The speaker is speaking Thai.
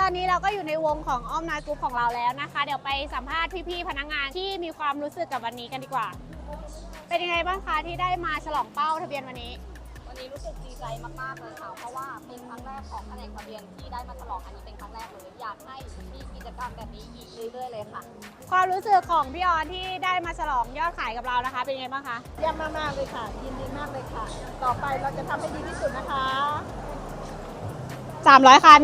ตอนนี้เราก็อยู่ในวงของอ้อมน้อยกรุ๊ปของเราแล้วนะคะ เดี๋ยวไปสัมภาษณ์พี่ๆพนักงานที่มีความรู้สึกกับวันนี้กันดีกว่า เป็นยังไงบ้างคะที่ได้มาฉลองเป้าทะเบียนวันนี้ วันนี้รู้สึกดีใจมากๆเลยค่ะเพราะว่าเป็นครั้งแรกของแผนกทะเบียนที่ได้มาฉลองอันนี้เป็นครั้งแรกเลยอยากให้มีกิจกรรมแบบนี้อีกเรื่อยๆเลยค่ะ ความรู้สึกของพี่ออนที่ได้มาฉลองยอดขายกับเรานะคะ เป็นยังไงบ้างคะเยี่ยมมากๆเลยค่ะ ยินดีมากเลยค่ะ ต่อไปเราจะทำให้ดีที่สุดนะคะ 300 คัน